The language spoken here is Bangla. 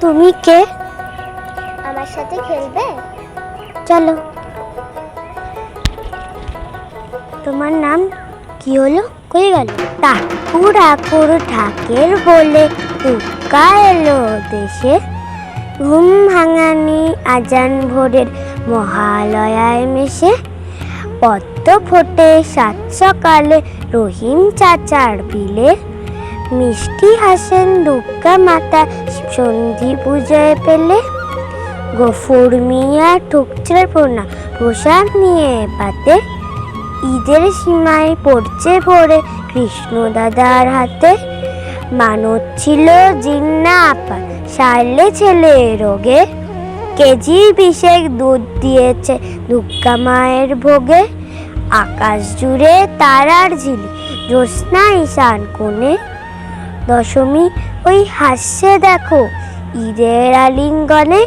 তুমি কে? আমার সাথে খেলবে? চলো। তোমার নাম কি হলো? কই গেল? ঠাকুর আকুর ঠাকের বলে টুকা এলো দেশে। ঘুম ভাঙানি আজান ভোরের মহালয়ায় মেশে। পদ্ম ফোটে সাত সকালে রহিম চাচার বিলে। মিষ্টি হাসেন দুর্গা মাতা সন্ধি পুজোয় পেলে। গফুর মিয়া ঠুকছে পোনা প্রসাদ নিয়ে পাতে ঈদের সীমায় পড়ছে ভরে কৃষ্ণ দাদার হাতে। মানত ছিল জিন্না আপা সারলে ছেলে রোগে। কেজি বিশেক দুধ দিয়েছে দুর্গা মায়ের ভোগে। আকাশ জুড়ে তারার ঝিলি, জ্যোৎস্না ঈশান কোণে। দশমী, ওই হাসছে দেখো, ঈদের আলিঙ্গনে।